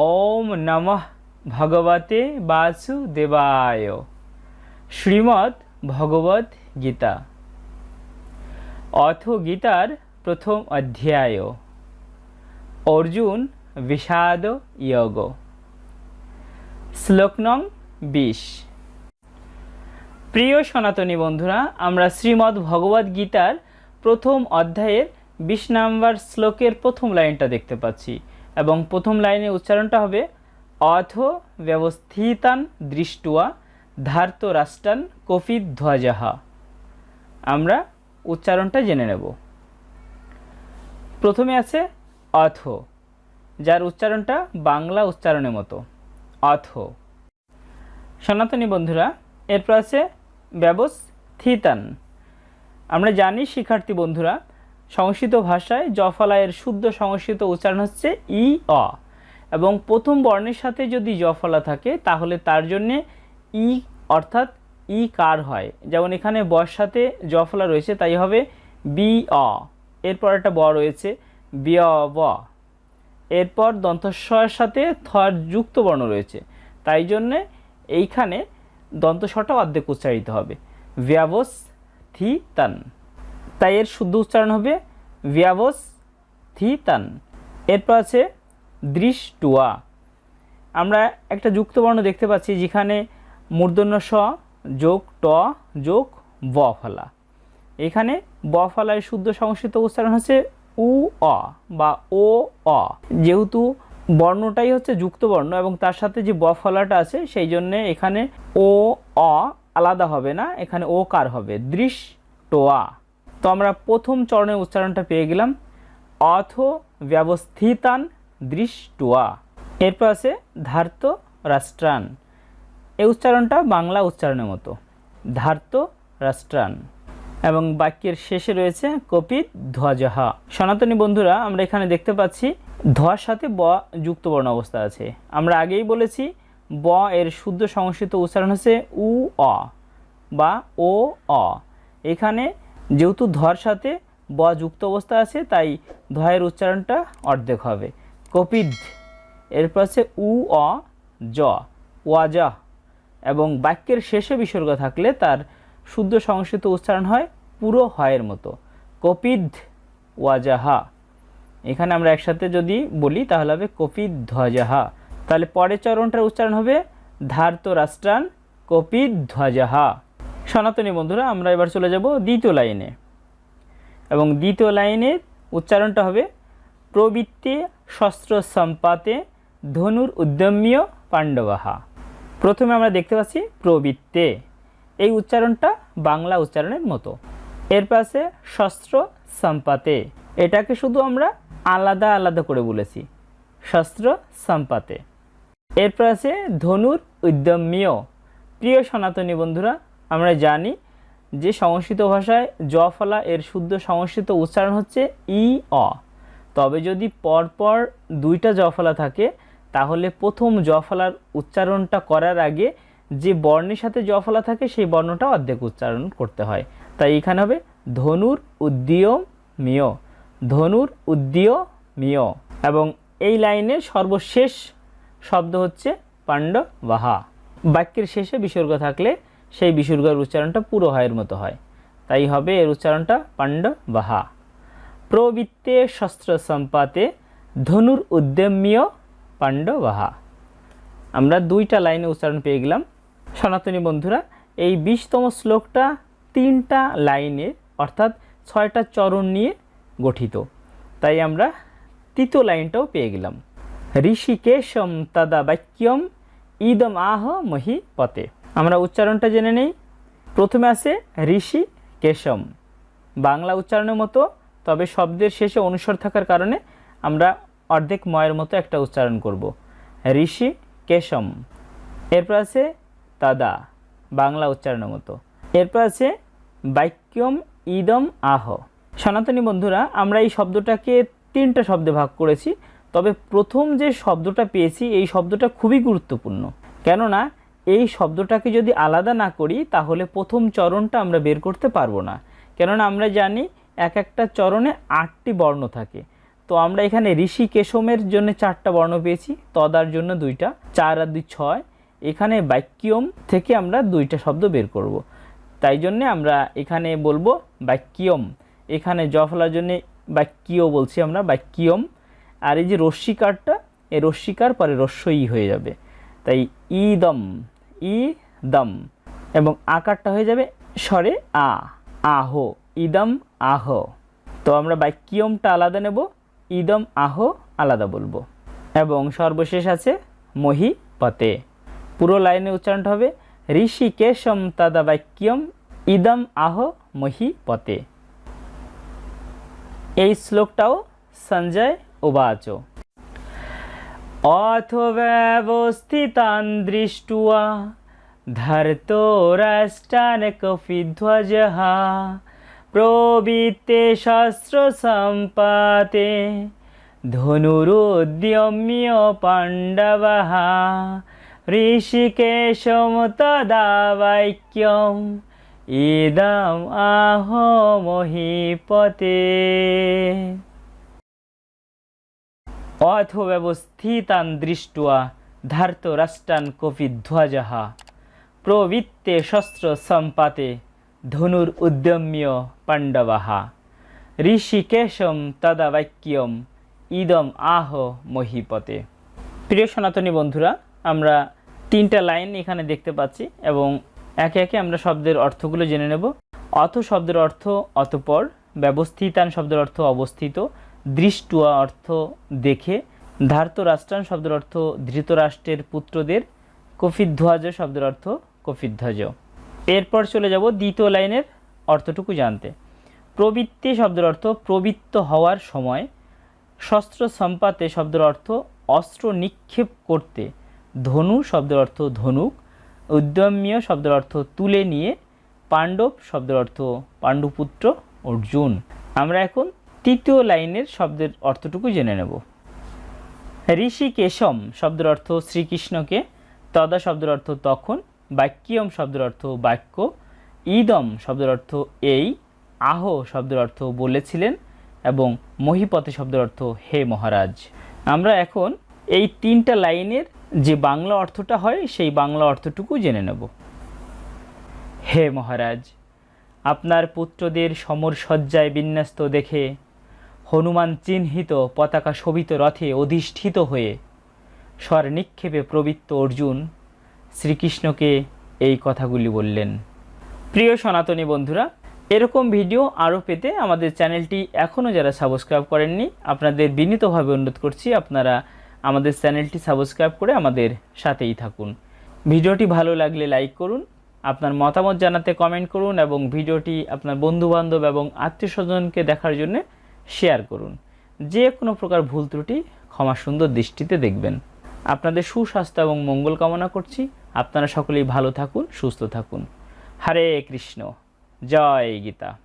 ওম নমঃ ভগবতে বাসুদেবায়। শ্রীমদ্ ভগবত গীতা। অথ গীতার প্রথম অধ্যায়। অর্জুন বিষাদ যোগ শ্লোক নং বিশ। প্রিয় সনাতনী বন্ধুরা, আমরা শ্রীমদ্ ভগবদ গীতার প্রথম অধ্যায়ের বিশ নম্বর শ্লোকের প্রথম লাইনটা দেখতে পাচ্ছি। এবং প্রথম লাইনে উচ্চারণটা হবে, অথ ব্যবস্থিতান দৃষ্টুয়া ধার্ত রাষ্ট্রান কফিত ধ্বজাহা। আমরা উচ্চারণটা জেনে নেব। প্রথমে আছে অথ, যার উচ্চারণটা বাংলা উচ্চারণের মতো। অথ। সনাতনী বন্ধুরা, এরপর আছে ব্যবস্থিতান। আমরা জানি শিক্ষার্থী বন্ধুরা সংস্কৃত ভাষায় জফলায়ের শুদ্ধ সংস্কৃত উচ্চারণ হচ্ছে ই, অ। এবং প্রথম বর্ণের সাথে যদি জফলা থাকে, তাহলে তার জন্যে ই, অর্থাৎ ই কার হয়। যেমন এখানে বর সাথে জফলা রয়েছে, তাই হবে বি, অ। এরপর একটা ব রয়েছে, বি, অ, ব। এরপর দন্তস্বয়ের সাথে থর যুক্ত বর্ণ রয়েছে, তাই জন্যে এইখানে দন্তস্বটা অর্ধেক উচ্চারিত হবে। ব্যবস্থিতান তাই এর শুদ্ধ উচ্চারণ হবে ব্যবস্থিতান এরপর আছে দৃষ্টুয়া। আমরা একটা যুক্তবর্ণ দেখতে পাচ্ছি যেখানে মূর্ধন্য স যোগ ট যোগ ব ফলা। এখানে ব ফলায় শুদ্ধ সংস্কৃত উচ্চারণ হচ্ছে উ, অ বা ও, অ। যেহেতু বর্ণটাই হচ্ছে যুক্ত বর্ণ এবং তার সাথে যে ব ফলাটা আছে সেই জন্যে এখানে ও, অ আলাদা হবে না, এখানে ও কার হবে? দৃশ টোয়া তো আমরা প্রথম চরণের উচ্চারণটা পেয়ে গেলাম। অথ ব্যবস্থিতান দৃষ্টুয়া। এরপর আছে ধার্ত রাষ্ট্রান। এই উচ্চারণটা বাংলা উচ্চারণের মতো। ধার্ত রাষ্ট্রান। এবং বাক্যের শেষে রয়েছে কপিত ধ্বজহা। সনাতনী বন্ধুরা, আমরা এখানে দেখতে পাচ্ছি ধর সাথে ব যুক্ত বর্ণ অবস্থা আছে। আমরা আগেই বলেছি ব এর শুদ্ধ সংস্কৃত উচ্চারণ হচ্ছে উ, অ বা ও, অ। এখানে যেহেতু ধর সাথে ব যুক্ত অবস্থা আছে, তাই ধয়ের উচ্চারণটা অর্ধেক হবে। কপিদ এরপর আছে উ, অ, জ ওয়াজা এবং বাক্যের শেষে বিসর্গ থাকলে তার শুদ্ধ সংস্কৃত উচ্চারণ হয় পুরো হয়ের মতো। কপিদ ওয়াজাহা এখানে আমরা একসাথে যদি বলি, তাহলে হবে কপিদ ধ্বজাহা তাহলে পরের চরণটার উচ্চারণ হবে ধার্ত রাষ্ট্রান কপিদ ধ্বজাহা সনাতনী বন্ধুরা, আমরা এবার চলে যাব দ্বিতীয় লাইনে। এবং দ্বিতীয় লাইনের উচ্চারণটা হবে, প্রবৃত্তে শস্ত্র সম্পাতে ধনুর উদ্যমীয় পাণ্ডবাহা। প্রথমে আমরা দেখতে পাচ্ছি প্রবৃত্তে। এই উচ্চারণটা বাংলা উচ্চারণের মতো। এর পাশে শস্ত্র সম্পাতে। এটাকে শুধু আমরা আলাদা আলাদা করে বলেছি, শস্ত্র সম্পাতে। এরপর আছে ধনুর উদ্যমীয়। প্রিয় সনাতনী বন্ধুরা আমরা জানি যে সংস্কৃত ভাষায় জ ফলা এর শুদ্ধ সংস্কৃত উচ্চারণ হচ্ছে ই, অ। তবে যদি পরপর দুইটা জফলা থাকে, তাহলে প্রথম জফলার উচ্চারণটা করার আগে যে বর্ণের সাথে জফলা থাকে, সেই বর্ণটা অর্ধেক উচ্চারণ করতে হয়। তাই এখানে হবে ধনুর উদ্দীয় মিয়। ধনুর উদ্দীয় মিয়। এবং এই লাইনের সর্বশেষ শব্দ হচ্ছে পাণ্ডবাহা বাক্যের শেষে বিসর্গ থাকলে সেই বিসর্গের উচ্চারণটা পুরো হয়ের মতো হয়। তাই হবে এর উচ্চারণটা পাণ্ডবাহা। প্রবৃত্তে শস্ত্র সম্পাতে ধনুর উদ্যম্য পাণ্ডবাহা। আমরা দুইটা লাইনে উচ্চারণ পেয়ে গেলাম। সনাতনী বন্ধুরা, এই বিশতম শ্লোকটা তিনটা লাইনে অর্থাৎ ছয়টা চরণ নিয়ে গঠিত। তাই আমরা তৃতীয় লাইনটাও পেয়ে গেলাম। ঋষিকেশম তদা বাক্যম ইদম আহ মহি পতে আমরা উচ্চারণটা জেনে নেই। প্রথমে আছে ঋষি কেশম। বাংলা উচ্চারণের মতো, তবে শব্দের শেষে অনুস্বর থাকার কারণে আমরা অর্ধেক ময়ের মতো একটা উচ্চারণ করব। ঋষি কেশম। এরপর আছে তাদা, বাংলা উচ্চারণের মতো। এরপর আছে বাক্যম ইদম আহ। সনাতনী বন্ধুরা, আমরা এই শব্দটাকে তিনটা শব্দে ভাগ করেছি, তবে প্রথম যে শব্দটা পেয়েছি, এই শব্দটা খুবই গুরুত্বপূর্ণ। কেননা এই শব্দটাকে যদি আলাদা না করি, তাহলে প্রথম চরণটা আমরা বের করতে পারব না। কেননা আমরা জানি এক একটা চরণে আটটি বর্ণ থাকে। তো আমরা এখানে ঋষি কেশমের জন্য চারটা বর্ণ পেয়েছি, তদার জন্য দুইটা, চার আর দুই ছয়। এখানে বাক্যম থেকে আমরা দুইটা শব্দ বের করব। তাই জন্যে আমরা এখানে বলব বাক্যম এখানে জফলার জন্যে বাক্যীয় বলছি আমরা বাক্যম আর এই যে রশ্মিকারটা এই রশ্মিকার পরে রস্যই হয়ে যাবে। তাই ইদম ই দম এবং আকারটা হয়ে যাবে স্বরে আ, আহ, ইদম, আহ। তো আমরা বাক্যমটা আলাদা নেব, ইদম, আহ, আলাদা বলব। এবং সর্বশেষ আছে মহি পতে পুরো লাইনে উচ্চারণটা হবে ঋষিকেশম তদা বাক্যম ইদম, আহ মহি পতে এই শ্লোকটাও সঞ্জয় উবাচ। অথ ব্যবস্থিতান দৃষ্টুয়া ধরতো রাষ্ট্রান কফিধ্বজ প্রবৃত্তে শস্ত্র সম্পাতে ধনুরুদ্যম্য পাণ্ডব ঋষিকেশম তদা অথ ব্যবস্থিতান দৃষ্ট্বা ধার্ত রাষ্ট্রান কপিধ্বজ প্রবৃত্তে শস্ত্র সম্পাতে ধনুর উদ্যম্য পাণ্ডবাহা। ঋষিকেশম তদা বাক্যম ইদম আহ মহিপতে। প্রিয় সনাতনী বন্ধুরা, আমরা তিনটা লাইন এখানে দেখতে পাচ্ছি এবং একে একে আমরা শব্দের অর্থগুলো জেনে নেব। অথ শব্দের অর্থ অতপর, ব্যবস্থিতান শব্দের অর্থ অবস্থিত দৃষ্টুয়া অর্থ দেখে, ধার্ত রাষ্ট্রান শব্দের অর্থ ধৃতরাষ্ট্রের পুত্রদের, কফিধ্বজ শব্দের অর্থ কফিধ্বজ। এরপর চলে যাব দ্বিতীয় লাইনের অর্থটুকু জানতে। প্রবৃত্তি শব্দের অর্থ প্রবৃত্ত হওয়ার সময়, শস্ত্র সম্পাতে শব্দের অর্থ অস্ত্র নিক্ষেপ করতে, ধনু শব্দের অর্থ ধনুক, উদ্যম্য শব্দের অর্থ তুলে নিয়ে, পাণ্ডব শব্দের অর্থ পাণ্ডুপুত্র অর্জুন। আমরা এখন তৃতীয় লাইনের শব্দের অর্থটুকু জেনে নেব। ঋষিকেশম শব্দের অর্থ শ্রীকৃষ্ণকে, তদা শব্দের অর্থ তখন বাক্যম শব্দের অর্থ বাক্য, ইদম শব্দের অর্থ এই, আহ শব্দের অর্থ বলেছিলেন, এবং মহিপতে শব্দের অর্থ হে মহারাজ। আমরা এখন এই তিনটা লাইনের যে বাংলা অর্থটা হয়, সেই বাংলা অর্থটুকু জেনে নেব। হে মহারাজ, আপনার পুত্রদের সমর সজ্জায় বিন্যস্ত দেখে হনুমান চিহ্নিত পতাকা শোভিত রথে অধিষ্ঠিত হয়ে স্বর নিক্ষেপে প্রবৃত্ত অর্জুন শ্রীকৃষ্ণকে এই কথাগুলি বললেন। প্রিয় সনাতনী বন্ধুরা, এরকম ভিডিও আরও পেতে আমাদের চ্যানেলটি এখনও যারা সাবস্ক্রাইব করেননি, আপনাদের বিনীতভাবে অনুরোধ করছি আপনারা আমাদের চ্যানেলটি সাবস্ক্রাইব করে আমাদের সাথেই থাকুন। ভিডিওটি ভালো লাগলে লাইক করুন, আপনার মতামত জানাতে কমেন্ট করুন এবং ভিডিওটি আপনার বন্ধুবান্ধব এবং আত্মীয় স্বজনকে দেখার জন্য শেয়ার করুন। যে কোনো প্রকার ভুল ত্রুটি ক্ষমা সুন্দর দৃষ্টিতে দেখবেন। আপনাদের সুস্বাস্থ্য এবং মঙ্গল কামনা করছি। আপনারা সকলেই ভালো থাকুন, সুস্থ থাকুন। হরে কৃষ্ণ। জয় গীতা।